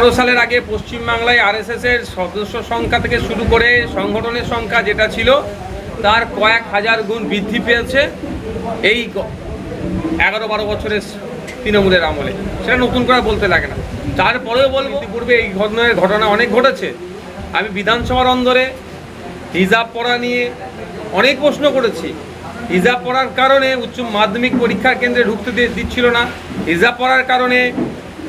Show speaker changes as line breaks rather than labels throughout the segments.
এগারো সালের আগে পশ্চিমবাংলায় এর সদস্য সংখ্যা থেকে শুরু করে সংগঠনের সংখ্যা যেটা ছিল, তার কয়েক হাজার গুণ বৃদ্ধি পেয়েছে এই এগারো বারো বছরের তৃণমূলের আমলে। সেটা নতুন করে বলতে লাগে না। তারপরেও বলব, ইতিপূর্বে এই ঘটনার ঘটনা অনেক ঘটেছে। আমি বিধানসভার অন্দরে হিজাব পড়া নিয়ে অনেক প্রশ্ন করেছি। হিজাব পড়ার কারণে উচ্চ মাধ্যমিক পরীক্ষার কেন্দ্রে ঢুকতে দিচ্ছিল না। হিজাব পড়ার কারণে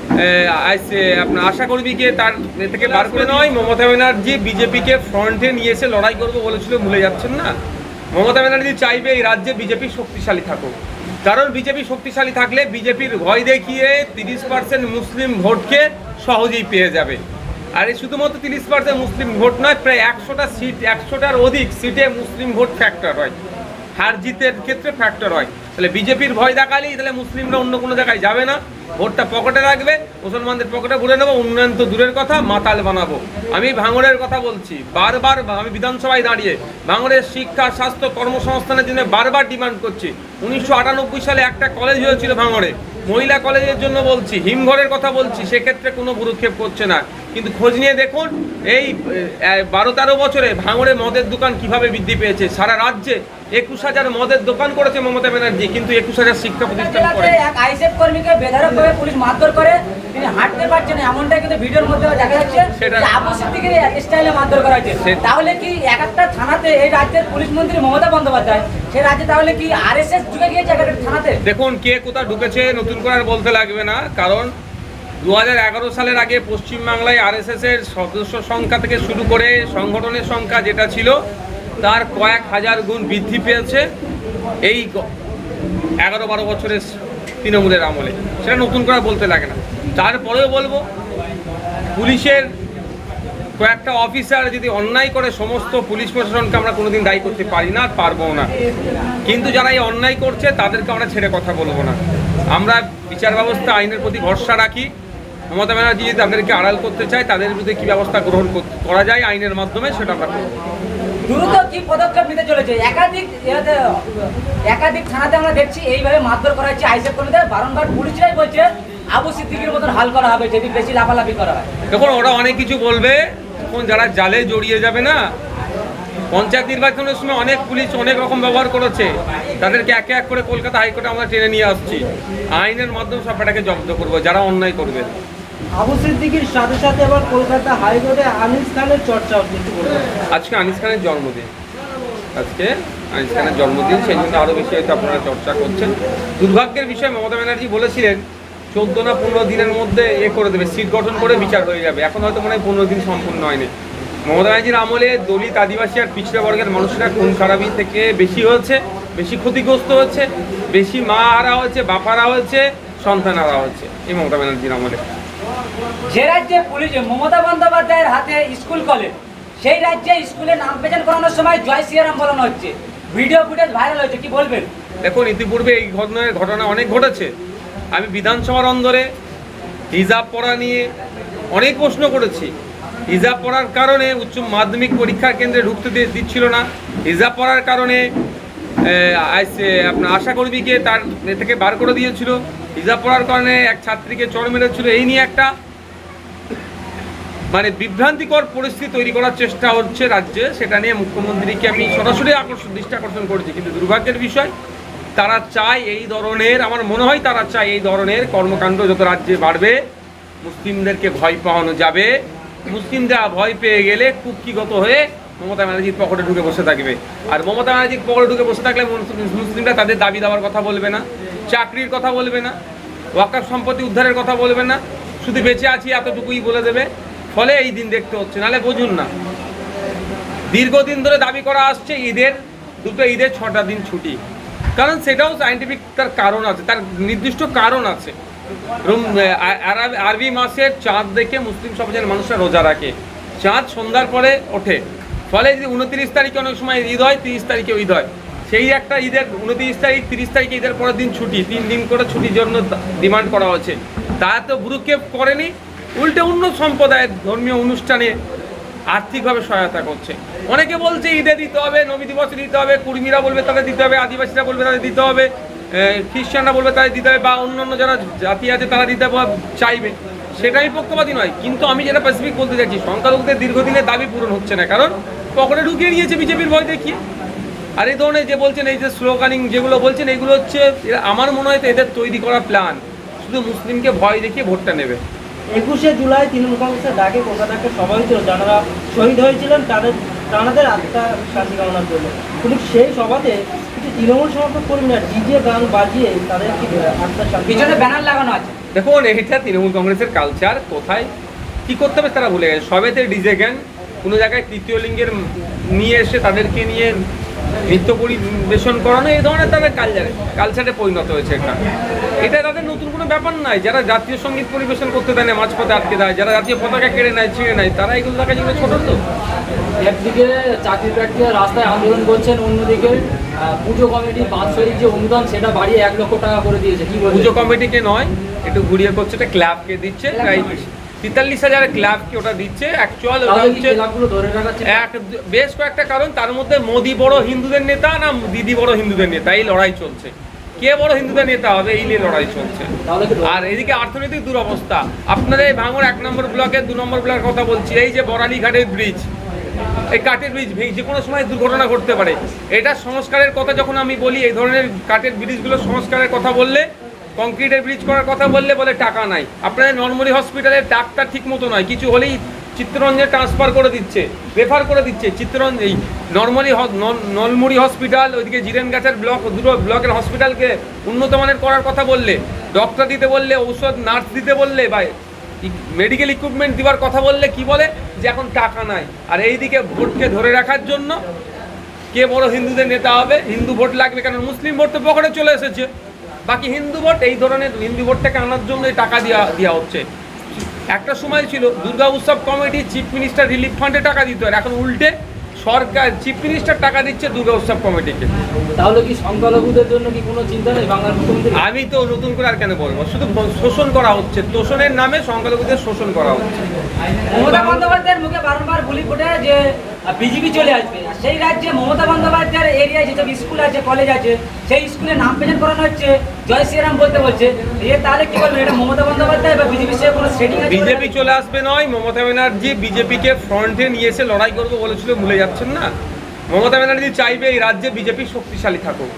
আহ, আইস- এ, আপনার আশাকর্মীকে তার থেকে বার করে নয় মমতা ব্যানার্জি বিজেপিকে ফ্রন্টে নিয়ে এসে লড়াই করব বলেছিল ভুলে যাচ্ছেন না? মমতা ব্যানার্জি চাইবে এই রাজ্যে বিজেপি শক্তিশালী থাকুক। কারণ বিজেপি শক্তিশালী থাকলে বিজেপির ভয় দেখিয়ে তিরিশ পার্সেন্ট মুসলিম ভোটকে সহজেই পেয়ে যাবে। আর এই শুধুমাত্র তিরিশ পার্সেন্ট মুসলিম ভোট নয় প্রায় একশোটা সিট একশোটার অধিক সিটে মুসলিম ভোট ফ্যাক্টর হয়। হার জিতের ক্ষেত্রে ফ্যাক্টর হয়। তাহলে বিজেপির ভয় দেখালেই তাহলে মুসলিমরা অন্য কোনো জায়গায় যাবে না। ভোটটা পকেটে রাখবে, মুসলমানদের পকেটে ভরে নেব, উন্নয়ন তো দূরের কথা, মাতাল বানাবো। আমি ভাঙড়ের কথা বলছি, বারবার আমি বিধানসভায় দাঁড়িয়ে ভাঙড়ের শিক্ষা, স্বাস্থ্য, কর্মসংস্থানের জন্য বারবার ডিমান্ড করছি। উনিশশো আটানব্বই সালে একটা কলেজ হয়েছিল ভাঙড়ে। মহিলা কলেজের জন্য বলছি, হিমঘরের কথা বলছি, সেক্ষেত্রে কোনো ভুরুক্ষেপ করছে না। কিন্তু খোঁজ নিয়ে দেখুন, এই বারো তেরো বছরে ভাঙড়ে মদের দোকান কীভাবে বৃদ্ধি পেয়েছে? সারা রাজ্যে একুশ হাজার মদের দোকান করেছে মমতা ব্যানার্জি কিন্তু একুশ হাজার শিক্ষা প্রতিষ্ঠান করে।
এক আইসেফ কর্মীকে বেধারকভাবে পুলিশ মারধর করে তিনি হাঁটতে পারছেন না, এমনটাই কিন্তু ভিডিওর মধ্যে দেখা যাচ্ছে
সেটা-
যে আবু স্টাইলে মারধর করা হয়েছে। তাহলে কি এক একটা থানাতে এই রাজ্যের পুলিশ মন্ত্রী মমতা বন্দ্যোপাধ্যায় সেই রাজ্যে তাহলে কি আরএসএস ঢুকে গিয়েছে এক একটা থানাতে?
দেখুন কে কোথা ঢুকেছে নতুন করে আর বলতে লাগবে না কারণ দু হাজার এগারো সালের আগে পশ্চিমবাংলায় আরএসএস এর সদস্য সংখ্যা থেকে শুরু করে সংগঠনের সংখ্যা যেটা ছিল তার কয়েক হাজার গুণ বৃদ্ধি পেয়েছে এই এগারো বারো বছরের তৃণমূলের আমলে। সেটা নতুন করে বলতে লাগে না। তারপরেও বলব, পুলিশের কয়েকটা অফিসার যদি অন্যায় করে সমস্ত পুলিশ প্রশাসনকে আমরা কোনোদিন দায়ী করতে পারি না আর পারব না। কিন্তু যারা এই অন্যায় করছে, তাদেরকে আমরা ছেড়ে কথা বলব না। আমরা বিচার ব্যবস্থা, আইনের প্রতি ভরসা রাখি। মমতা ব্যানার্জি যদি তাদেরকে আড়াল করতে চায়, তাদের বিরুদ্ধে কী ব্যবস্থা গ্রহণ করা যায় আইনের মাধ্যমে, সেটা আমরা
দ্রুত কি পদক্ষেপ নিতে চলেছে? একাধিক একাধিক থানাতে আমরা দেখছি এইভাবে মারধর করা হচ্ছে আইসেফ কর্মীদের। বারংবার পুলিশরাই বলছে, আবু সিদ্দিকের মতন হাল করা হবে, যদি বেশি লাফালাফি করা হয়।
দেখুন, ওরা অনেক কিছু বলবে। তখন যারা জালে জড়িয়ে যাবে না, পঞ্চায়েত নির্বাচনের সময় অনেক পুলিশ অনেক রকম ব্যবহার করেছে। তাদেরকে একে এক করে কলকাতা হাইকোর্টে আমরা টেনে নিয়ে আসছি। আইনের মাধ্যমে সবটাকে জব্দ করব, যারা অন্যায় করবে।
সাথে সাথে আবার কলকাতা খানের
আজকে আনিস খানের জন্মদিন। আজকে আনিস খানের জন্মদিন, সেই জন্য আরও বেশি হয়তো আপনারা চর্চা করছেন। দুর্ভাগ্যের বিষয় মমতা ব্যানার্জি বলেছিলেন, চোদ্দ না পনেরো দিনের মধ্যে এ করে দেবে, সিট গঠন করে বিচার হয়ে যাবে। এখন হয়তো মনে হয় পনেরো দিন সম্পূর্ণ হয়নি। মমতা ব্যানার্জির আমলে দলিত আদিবাসী আর পিছড়া বর্গের মানুষরা খুন খারাপি থেকে বেশি হয়েছে, বেশি ক্ষতিগ্রস্ত হচ্ছে বেশি মা হারা হয়েছে বাপ হারা হয়েছে সন্তান হারা হচ্ছে এই মমতা ব্যানার্জির আমলে।
যে রাজ্যে পুলিশ মমতা বন্দ্যোপাধ্যায়ের হাতে স্কুল কলেজ সেই রাজ্যে স্কুলে নাম পেছন করানোর সময় জয় শ্রীরাম বলানো হচ্ছে। ভিডিও ফুটেজ ভাইরাল হয়েছে, কি বলবেন?
দেখুন, ইতিপূর্বে এই ঘটনার ঘটনা অনেক ঘটেছে। আমি বিধানসভার অন্দরে হিজাব পড়া নিয়ে অনেক প্রশ্ন করেছি। হিজাব পড়ার কারণে উচ্চ মাধ্যমিক পরীক্ষা কেন্দ্রে ঢুকতে দিচ্ছিল না। হিজাব পড়ার কারণে আপনার আশাকর্মীকে তার এ থেকে বার করে দিয়েছিল। হিজাব পড়ার কারণে এক ছাত্রীকে চড় মেরেছিল। এই নিয়ে একটা মানে বিভ্রান্তিকর পরিস্থিতি তৈরি করার চেষ্টা হচ্ছে রাজ্যে। সেটা নিয়ে মুখ্যমন্ত্রীকে আমি সরাসরি আকর্ষণ, দৃষ্টি আকর্ষণ করেছি। কিন্তু দুর্ভাগ্যের বিষয়, তারা চায় এই ধরনের, আমার মনে হয় তারা চায় এই ধরনের কর্মকাণ্ড যত রাজ্যে বাড়বে, মুসলিমদেরকে ভয় পাওয়ানো যাবে। মুসলিমরা ভয় পেয়ে গেলে কুক্ষিগত হয়ে মমতা ব্যানার্জির পকেটে ঢুকে বসে থাকবে। আর মমতা ব্যানার্জির পকেটে ঢুকে বসে থাকলে মুসলিমরা তাদের দাবি দেওয়ার কথা বলবে না, চাকরির কথা বলবে না ওয়াকার সম্পত্তি উদ্ধারের কথা বলবে না, শুধু বেঁচে আছি এতটুকুই বলে দেবে, ফলে এই দিন দেখতে হচ্ছে, নাহলে বুঝুন না। দীর্ঘদিন ধরে দাবি করা আসছে, ঈদের, দুটো ঈদের ছটা দিন ছুটি। কারণ সেটাও সাইন্টিফিক তার কারণ আছে, তার নির্দিষ্ট কারণ আছে। আরবি মাসের চাঁদ দেখে মুসলিম সমাজের মানুষরা রোজা রাখে। চাঁদ সন্ধ্যার পরে ওঠে। ফলে যদি উনত্রিশ তারিখে অনেক সময় ঈদ হয়, তিরিশ তারিখে ঈদ হয়। সেই একটা ঈদের উনত্রিশ তারিখ, তিরিশ তারিখে ঈদের পরের দিন ছুটি, তিন দিন করে ছুটির জন্য ডিমান্ড করা হচ্ছে। তা তো ভ্রুক্ষেপ করেনি, উল্টে অন্য সম্প্রদায়ের ধর্মীয় অনুষ্ঠানে আর্থিকভাবে সহায়তা করছে। অনেকে বলছে ঈদে দিতে হবে, নবী দিবসে দিতে হবে, কুর্মীরা বলবে তাদের দিতে হবে, আদিবাসীরা বলবে তাদের দিতে হবে খ্রিস্টানরা বলবে তাদের দিতে হবে, বা অন্য অন্য যারা জাতি আছে তারা দিতে চাইবে। সেটা আমি পক্ষপাতী নয়, কিন্তু আমি যেটা স্পেসিফিক বলতে চাইছি, সংখ্যালঘুদের দীর্ঘদিনের দাবি পূরণ হচ্ছে না, কারণ পকেটে ঢুকিয়ে নিয়েছে বিজেপির ভয় দেখিয়ে। আর এই ধরনের যে বলছেন এই যে স্লোগানিং যেগুলো বলছেন এগুলো হচ্ছে আমার মনে হয় তো এদের তৈরি করা প্ল্যান শুধু মুসলিমকে ভয় দেখিয়ে ভোটটা নেবে।
একুশে জুলাই তৃণমূল কংগ্রেসের ডাকে কলকাতাকে সভা হয়েছিল। যারা শহীদ হয়েছিলেন তাদের তাদের আত্মা শান্তি কামনার জন্য। কিন্তু সেই সভাতে কিছু তৃণমূল সমর্থক কর্মীরা ডিজে গান বাজিয়ে তাদের কি আত্মার শান্তি
পিছনে ব্যানার লাগানো আছে।
দেখুন এটা তৃণমূল কংগ্রেসের কালচার কোথায় কি করতে হবে তারা ভুলে গেছে। সবেতে ডিজে জ্ঞান কোনো জায়গায় তৃতীয় লিঙ্গের নিয়ে এসে তাদেরকে নিয়ে নৃত্য পরিবেশন করানো এই ধরনের তাদের কালচারে কালচারে পরিণত হয়েছে এটা। এটা তাদের নতুন কোনো ব্যাপার নাই যারা জাতীয় সংগীত পরিবেশন করতে দেয় না মাঝপথে আটকে দেয় যারা জাতীয় পতাকা কেড়ে নেয় ছিঁড়ে নেয় তারা এগুলো দেখা যেগুলো ছোট তো।
একদিকে চাকরি প্রার্থীরা রাস্তায় আন্দোলন করছেন অন্যদিকে পুজো কমিটি বাৎসরিক যে অনুদান সেটা বাড়িয়ে এক লক্ষ টাকা করে দিয়েছে। কি
পুজো কমিটিকে নয় একটু ঘুরিয়ে করছে এটা ক্লাবকে দিচ্ছে প্রায় তেতাল্লিশ হাজার ক্লাবকে ওটা দিচ্ছে? অ্যাকচুয়াল ওটা হচ্ছে এক বেশ কয়েকটা কারণ। তার মধ্যে মোদি বড় হিন্দুদের নেতা না দিদি বড় হিন্দুদের নেতা? এই লড়াই চলছে। কে বড় হিন্দুদের নেতা হবে? এই নিয়ে লড়াই চলছে। আর এদিকে অর্থনৈতিক দুরবস্থা। আপনাদের এই ভাঙড় এক নম্বর ব্লকের দু নম্বর ব্লকের কথা বলছি। এই যে বরালি ঘাটের ব্রিজ এই কাঠের ব্রিজ যে কোনো সময় দুর্ঘটনা ঘটতে পারে। এটা সংস্কারের কথা যখন আমি বলি এই ধরনের কাঠের ব্রিজগুলো সংস্কারের কথা বললে কংক্রিটের ব্রিজ করার কথা বললে বলে টাকা নাই। আপনাদের নর্মালি হসপিটালে ডাক্তার ঠিক মতো নয়, কিছু হলেই চিত্তরঞ্জনে ট্রান্সফার করে দিচ্ছে রেফার করে দিচ্ছে। চিত্তরঞ্জ এই নর্মালি নলমুড়ি হসপিটাল ওইদিকে জিরেনগাছের ব্লক দুটো ব্লকের হসপিটালকে উন্নত মানের করার কথা বললে ডক্টর দিতে বললে, ঔষধ নার্স দিতে বললে, বা মেডিকেল ইকুইপমেন্ট দেওয়ার কথা বললে কি বলে? যে এখন টাকা নাই। আর এইদিকে ভোটকে ধরে রাখার জন্য কে বড় হিন্দুদের নেতা হবে? হিন্দু ভোট লাগবে কারণ মুসলিম ভোট তো পকেটে চলে এসেছে। বাকি হিন্দু ভোট এই ধরনের হিন্দু ভোটটাকে আনার জন্য এই টাকা দেওয়া দেওয়া হচ্ছে। একটা সময় ছিল দুর্গা উৎসব কমিটি চিফ মিনিস্টার রিলিফ ফান্ডে টাকা দিত আর এখন উল্টে সরকার চিফ মিনিস্টার টাকা দিচ্ছে দুর্গা উৎসব কমিটিকে।
তাহলে কি সংখ্যালঘুদের জন্য কি কোনো চিন্তা নেই বাংলার মুখ্যমন্ত্রী
আমি তো নতুন করে আর কেন বলব? শুধু শোষণ করা হচ্ছে তোষণের নামে সংখ্যালঘুদের শোষণ করা হচ্ছে।
মমতা বন্দ্যোপাধ্যায়ের মুখে বারংবার গুলি ফুটে যে বিজেপি চলে আসবে। আর সেই রাজ্যে মমতা বন্দ্যোপাধ্যায়ের এরিয়ায় যেসব স্কুল আছে কলেজ আছে সেই স্কুলে নাম প্রেজেন্ট করানো হচ্ছে জয় শ্রীরাম বলতে বলছে। এ তাহলে কি বলবেন এটা মমতা বন্দ্যোপাধ্যায় বা বিজেপি সে কোনো সেটিং
বিজেপি চলে আসবে নয় মমতা ব্যানার্জি বিজেপিকে ফ্রন্টে নিয়ে এসে লড়াই করব বলেছিল ভুলে যাচ্ছেন না? মমতা ব্যানার্জি চাইবে এই রাজ্যে বিজেপি শক্তিশালী থাকুক।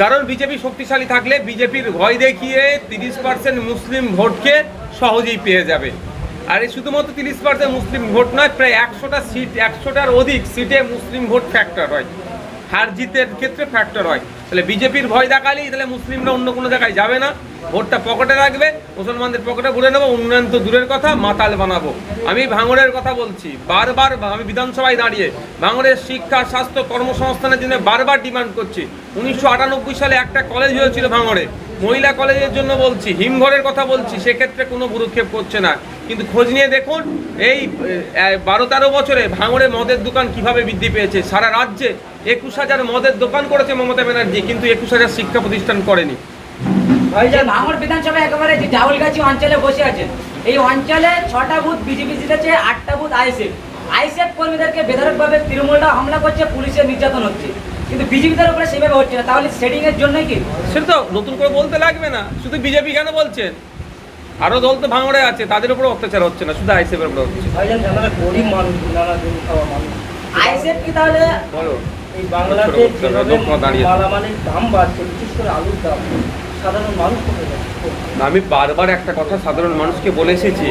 কারণ বিজেপি শক্তিশালী থাকলে বিজেপির ভয় দেখিয়ে তিরিশ পার্সেন্ট মুসলিম ভোটকে সহজেই পেয়ে যাবে। আর এই শুধুমাত্র তিরিশ পার্সেন্ট মুসলিম ভোট নয়, প্রায় একশোটা সিট, একশোটার অধিক সিটে মুসলিম ভোট ফ্যাক্টর হয়। হার জিতের ক্ষেত্রে ফ্যাক্টর হয়। তাহলে বিজেপির ভয় দেখালেই তাহলে মুসলিমরা অন্য কোনো জায়গায় যাবে না। ভোটটা পকেটে রাখবে, মুসলমানদের পকেটে ভরে নেব, উন্নয়ন তো দূরের কথা, মাতাল বানাবো। আমি ভাঙড়ের কথা বলছি, বারবার আমি বিধানসভায় দাঁড়িয়ে ভাঙড়ের শিক্ষা, স্বাস্থ্য, কর্মসংস্থানের জন্য বারবার ডিমান্ড করছি। উনিশশো আটানব্বই সালে একটা কলেজ হয়েছিল ভাঙড়ে। মহিলা কলেজের জন্য বলছি, হিমঘরের কথা বলছি, সেক্ষেত্রে কোনো ভুরুক্ষেপ করছে না। কিন্তু খোঁজ নিয়ে দেখুন, এই বারো তেরো বছরে ভাঙড়ে মদের দোকান কীভাবে বৃদ্ধি পেয়েছে? সারা রাজ্যে একুশ হাজার মদের দোকান করেছে মমতা ব্যানার্জি, কিন্তু একুশ হাজার শিক্ষা প্রতিষ্ঠান করেনি।
ভাঙড় বিধানসভা একেবারে যে জাউলগাছি অঞ্চলে বসে আছেন এই অঞ্চলে ছটা বুথ বিজেপি জিতেছে, আটটা বুথ আইএসএফ। আইএসএফ কর্মীদেরকে বেধরকভাবে তৃণমূলরা হামলা করছে, পুলিশের নির্যাতন হচ্ছে। কিন্তু বিজেপিদের উপরে সেভাবে হচ্ছে না। তাহলে সেটিং এর জন্যই কি?
সেটা তো নতুন করে বলতে লাগবে না। শুধু বিজেপি কেন বলছেন আরও দল তো ভাঙড়ে আছে তাদের উপর অত্যাচার হচ্ছে না শুধু আইসিএফের উপর হচ্ছে।
ভাইজান যারা গরিব মানুষ নানা দিন খাওয়া মানুষ।
আইএসএফ কি তাহলে
বলো।
এই বাংলাতে। মালামালের দাম বাড়ছে বিশেষ করে আলুর দাম। সাধারণ মানুষ
আমি বারবার একটা কথা সাধারণ মানুষকে বলে এসেছি।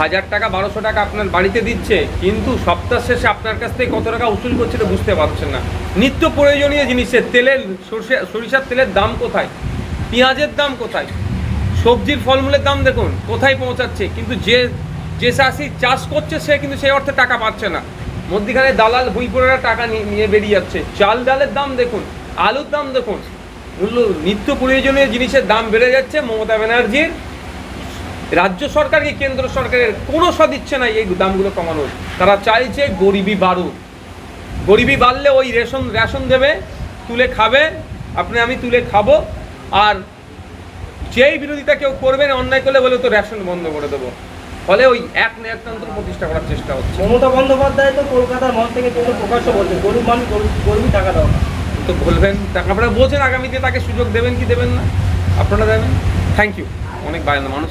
হাজার টাকা, বারোশো টাকা আপনার বাড়িতে দিচ্ছে, কিন্তু সপ্তাহ শেষে আপনার কাছ থেকে কত টাকা উসুল করছে বুঝতে পারছেন না। নিত্য প্রয়োজনীয় জিনিসের তেলের সরষে, সরিষার তেলের দাম কোথায়? পেঁয়াজের দাম কোথায়? সবজির ফলমূলের দাম দেখুন, কোথায় পৌঁছাচ্ছে? কিন্তু যে যে চাষি চাষ করছে, সে কিন্তু সেই অর্থে টাকা পাচ্ছে না। মধ্যিখানে দালাল ভুইপুরেরা টাকা নিয়ে বেরিয়ে যাচ্ছে। চাল ডালের দাম দেখুন, আলুর দাম দেখুন। মূল্য, নিত্য প্রয়োজনীয় জিনিসের দাম বেড়ে যাচ্ছে মমতা ব্যানার্জির। রাজ্য সরকার কি কেন্দ্র সরকারের কোনো সদিচ্ছে নাই এই দামগুলো কমানোর। তারা চাইছে গরিবি বাড়ুক। গরিবি বাড়লে ওই রেশন রেশন দেবে তুলে খাবে আপনি আমি তুলে খাব আর যেই বিরোধিতা কেউ করবেন অন্যায় করলে বলে তো রেশন বন্ধ করে দেবো। ফলে ওই এক ন্যায়তন্ত্র প্রতিষ্ঠা করার চেষ্টা হচ্ছে।
মমতা বন্দ্যোপাধ্যায় তো কলকাতার মঞ্চ থেকে কিন্তু প্রকাশ্য বলছে গরিব মানুষ গরিব- গরিবই টাকা দেওয়া
তো বলবেন টাকা আপনারা বোঝেন আগামীতে তাকে সুযোগ দেবেন কি দেবেন না? আপনারা দেবেন? থ্যাংক ইউ অনেক বাইরে মানুষ